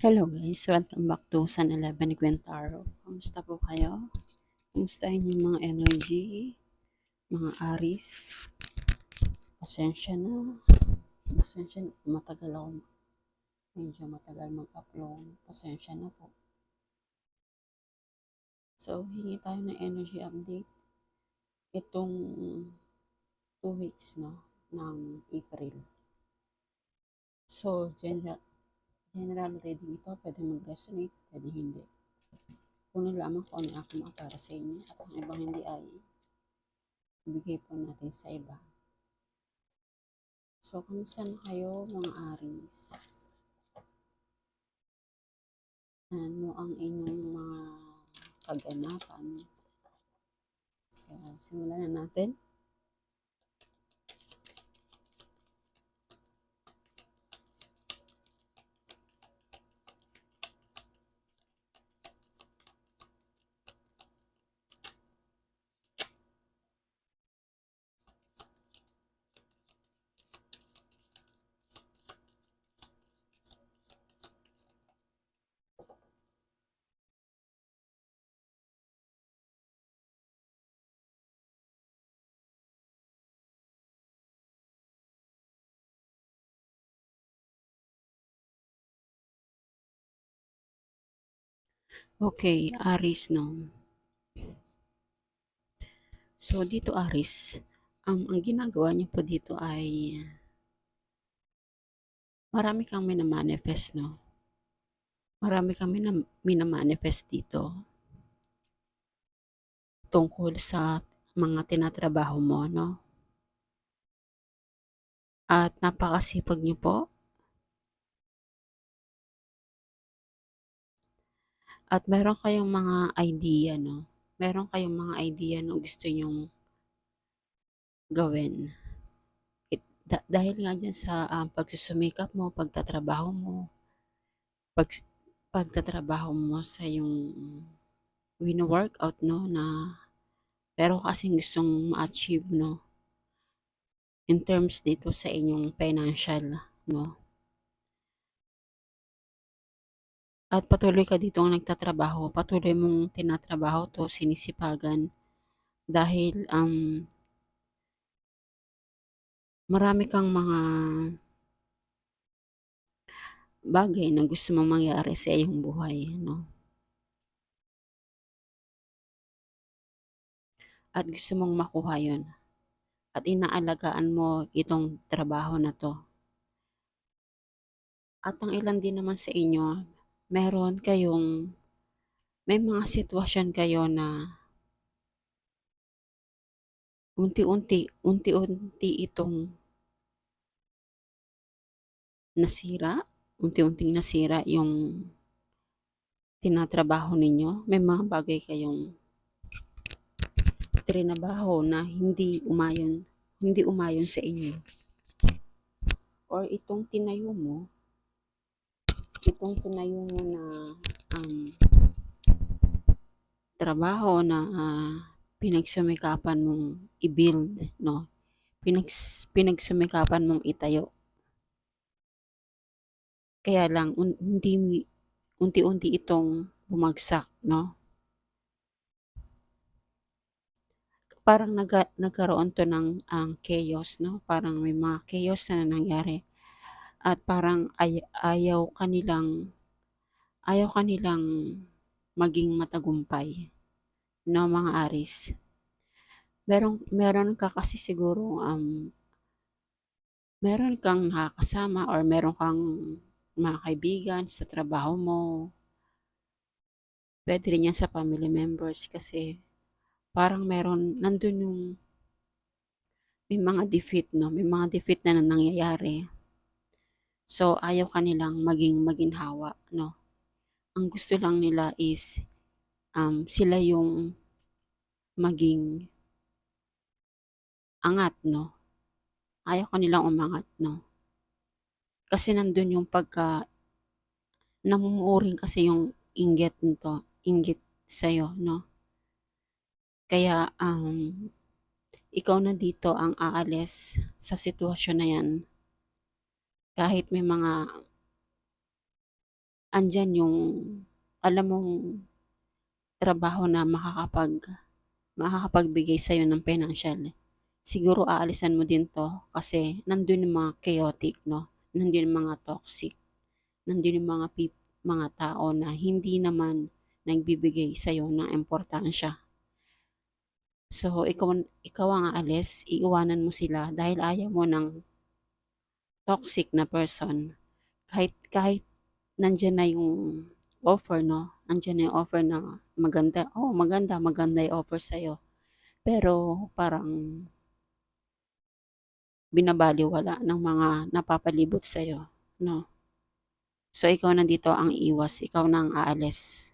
Hello guys, welcome back to San 11 ni Quintaro. Kamusta po kayo? Kamusta inyong mga energy? Mga aris? Pasensya na. Pasensya na. Matagal ako. Medyo matagal mag-upload. Pasensya na po. So, hingi tayo ng energy update. Itong two weeks, no? Ng April. So, general, general reading ito, pwede mag-resonate, pwede hindi. Kung nalaman ko ano ako mga para sa inyo at ang ibang hindi ay ibigay po natin sa iba. So, kamusta na kayo mga Aris? Ano ang inyong mga kaganapan? So, simulan na natin. Okay, Aris, no? So, dito Aris, um, ang ginagawa niyo po dito ay marami kang minamanifest, no? Marami kang minam- minamanifest dito tungkol sa mga tinatrabaho mo, no? At napakasipag niyo po. At meron kayong mga idea, no? Meron kayong mga idea no gusto nyong gawin. It, da- dahil nga dyan sa um, pagsusumikap mo, pagtatrabaho mo, pag, pagtatrabaho mo sa yung wino-workout, no, na pero kasing gustong ma-achieve, no, in terms dito sa inyong financial, no. At patuloy ka dito nagtatrabaho, patuloy mong tinatrabaho to, sinisipagan, dahil um, marami kang mga bagay na gusto mong mangyari sa iyong buhay, no? At gusto mong makuha yon At inaalagaan mo itong trabaho na to. At ang ilan din naman sa inyo, meron kayong, may mga sitwasyon kayo na unti-unti, unti-unti itong nasira, unti-unting nasira yung tinatrabaho ninyo. May mga bagay kayong trinabaho na hindi umayon, hindi umayon sa inyo. Or itong tinayo mo, itong tinayo mo na um, trabaho na uh, pinagsumikapan mong i-build, no? Pinags, pinagsumikapan mong itayo. Kaya lang, un, hindi, unti-unti itong bumagsak, no? Parang nag, nagkaroon to ng um, chaos, no? Parang may mga chaos na nangyari at parang ay, ayaw kanilang ayaw kanilang maging matagumpay no mga aris. Meron meron ka kasi siguro um meron kang nakakasama or meron kang mga kaibigan sa trabaho mo. Pwede rin yan sa family members kasi parang meron nandun yung may mga defeat no? May mga defeat na nangyayari So, ayaw kanilang maging maginhawa, no? Ang gusto lang nila is um, sila yung maging angat, no? Ayaw kanilang umangat, no? Kasi nandun yung pagka namumuring kasi yung inggit nito, inggit sa'yo, no? Kaya, um, ikaw na dito ang aalis sa sitwasyon na yan kahit may mga andiyan yung alam mong trabaho na makakapag makakapagbigay sa'yo ng financial. Siguro aalisan mo din 'to kasi nandun yung mga chaotic 'no, nandun yung mga toxic, nandun yung mga pip mga tao na hindi naman nagbibigay sa'yo ng importansya. So, ikaw ikaw ang aalis, iiwanan mo sila dahil ayaw mo ng toxic na person. Kahit kahit nandiyan na yung offer 'no, andiyan na yung offer na maganda, oo maganda, maganda yung offer sa'yo. Pero parang binabalewala ng mga napapalibot sa'yo 'no. So, ikaw na dito ang iiwas, ikaw na ang aalis.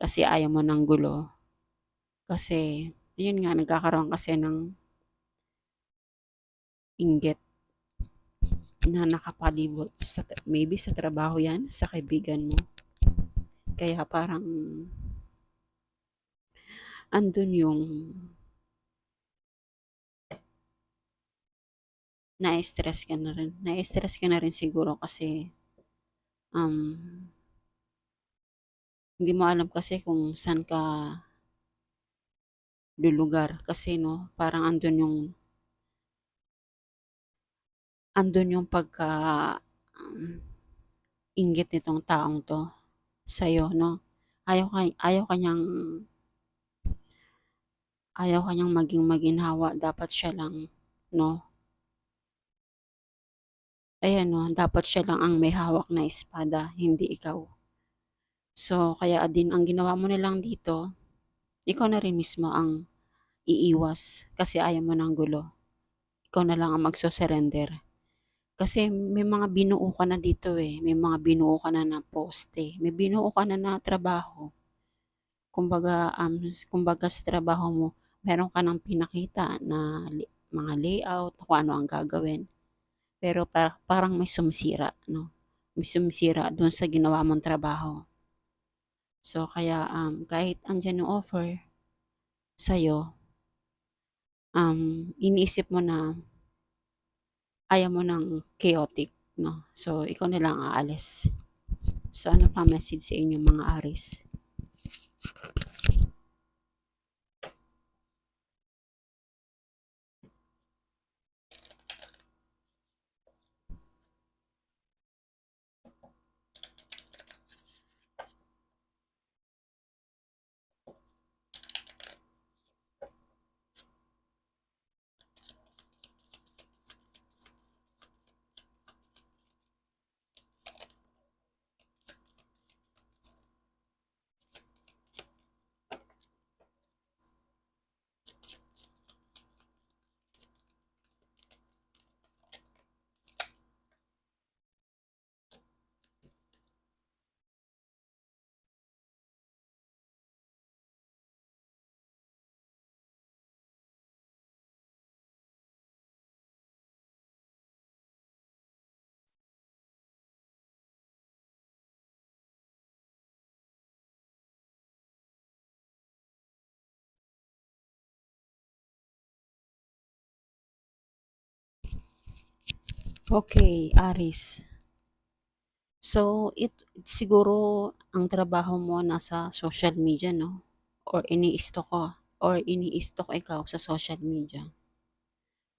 Kasi ayaw mo ng gulo. Kasi yun nga nagkakaroon kasi ng inggit na nakapalibot sa maybe sa trabaho 'yan, sa kaibigan mo. Kaya parang andun yung na-stress ka na rin. Na-stress ka na rin siguro kasi um, hindi mo alam kasi kung saan ka lulugar kasi no, parang andun yung andun yung pagka um, inggit nitong taong to sa'yo, no? Ayaw ka, ayaw kanyang ayaw kanyang maging maginhawa, dapat siya lang, no? Ayan, no, dapat siya lang ang may hawak na espada, hindi ikaw. So, kaya din ang ginawa mo na lang dito, ikaw na rin mismo ang iiwas kasi ayaw mo ng gulo. Ikaw na lang ang magso-surrender. Kasi may mga binuo ka na dito eh. May mga binuo ka na na poste. May binuo ka na na trabaho. Kumbaga, um, kumbaga sa trabaho mo, meron ka nang pinakita na mga layout, kung ano ang gagawin. Pero par- parang may sumisira, no? May sumisira doon sa ginawa mong trabaho. So, kaya um, kahit andyan yung offer sa'yo, um, iniisip mo na ayaw mo ng chaotic, no? So, ikaw na lang aalis. So, ano pa message sa inyo mga Aris? Okay, Aris. So, it siguro ang trabaho mo nasa social media, no? Or ini-stalk ko or ini-stalk ikaw sa social media.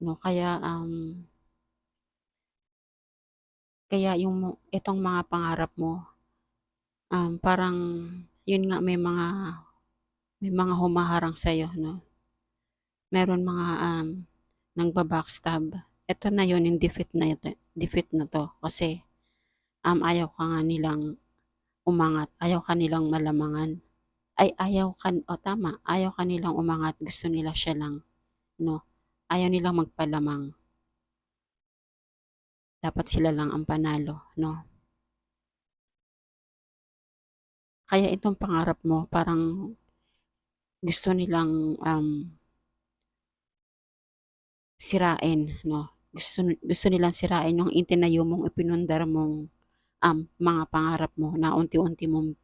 No, kaya um kaya yung itong mga pangarap mo um parang yun nga may mga may mga humaharang sa iyo, no? Meron mga um nangba-backstab. Ito na yun yung defeat na ito, defeat na to kasi um ayaw ka nga nilang umangat, ayaw ka nilang malamangan. Ay ayaw kan o tama, ayaw ka nilang umangat, gusto nila siya lang, no? Ayaw nilang magpalamang. Dapat sila lang ang panalo, no? Kaya itong pangarap mo parang gusto nilang um, sirain, no? Gusto, gusto nilang sirain yung itinayo mong ipinundar mong um, mga pangarap mo na unti-unti mong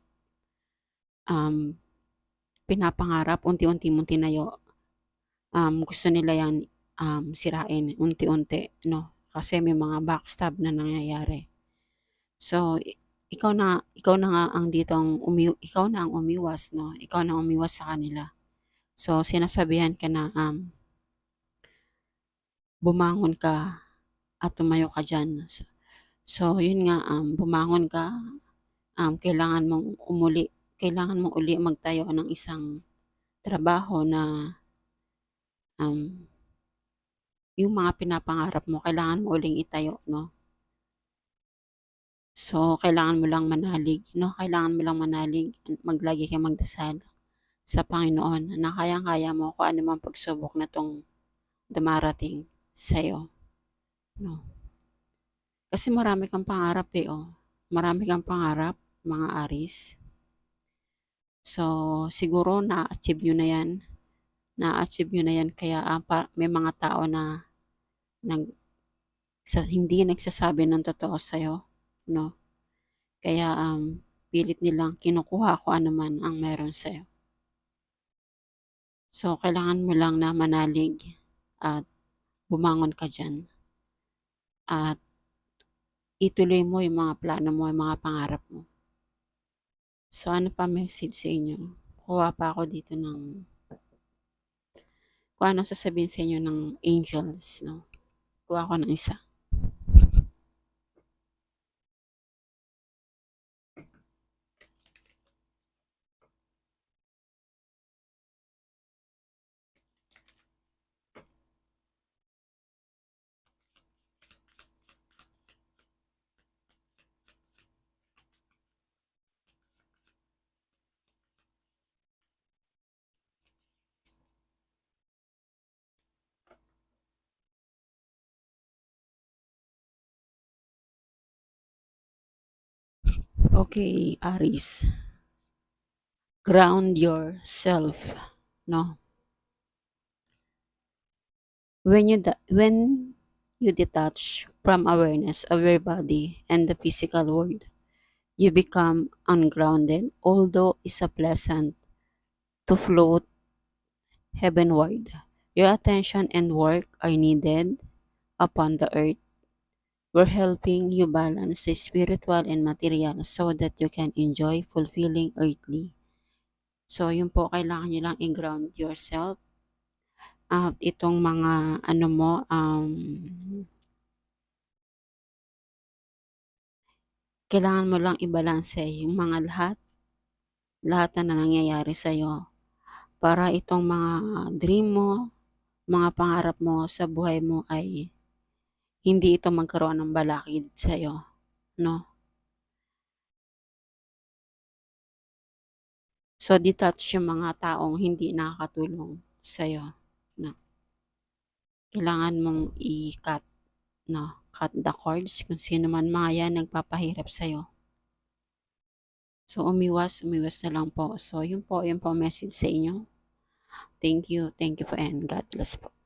um, pinapangarap, unti-unti mong tinayo. Um, gusto nila yan um, sirain unti-unti, no? Kasi may mga backstab na nangyayari. So, ikaw na ikaw na nga ang dito ang umi ikaw na ang umiwas 'no, ikaw na umiwas sa kanila. So, sinasabihan ka na, um bumangon ka at tumayo ka diyan. So so yun nga, um, bumangon ka, um, kailangan mong umuli kailangan mong uli magtayo ng isang trabaho na, um yung mga pinapangarap mo kailangan mo uling itayo 'no. So, kailangan mo lang manalig 'no, kailangan mo lang manalig, mag lagi kang magdasal sa Panginoon na kayang-kaya mo kung anumang pagsubok na 'tong dumarating sa'yo 'no. Kasi marami kang pangarap, eh, oh, marami kang pangarap, mga Aries. So, siguro na-a-achieve niyo na 'yan, na-a-achieve niyo na 'yan kaya, pa may mga tao na nag sa hindi nagsasabi ng totoo sa'yo 'no. Kaya, um, pilit nilang kinukuha kung ano man ang meron sa'yo. So, kailangan mo lang na manalig at bumangon ka diyan. At ituloy mo yung mga plano mo, yung mga pangarap mo. So, ano pa message sa inyo? Kuha pa ako dito ng kung anong sasabihin sa inyo ng angels 'no. Kuha ako ng isa. Okay, Aries. Ground yourself, no? When you when you detach from awareness of your body and the physical world, you become ungrounded, although it's a pleasant to float heavenward. Your attention and work are needed upon the earth. We're helping you balance the spiritual and material so that you can enjoy fulfilling earthly. So, yun po, kailangan nyo lang i-ground yourself. At itong mga ano mo, um, kailangan mo lang ibalanse yung mga lahat, lahat na nangyayari sa'yo para itong mga dream mo, mga pangarap mo sa buhay mo ay hindi ito magkaroon ng balakid sa'yo, no? So, detach yung mga taong hindi nakakatulong sa'yo, no? Kailangan mong i-cut, no? Cut the cords kung sino man mga yan nagpapahirap sa'yo. So, umiwas, umiwas na lang po. So, yun po, yun po message sa inyo. Thank you, thank you po and God bless po.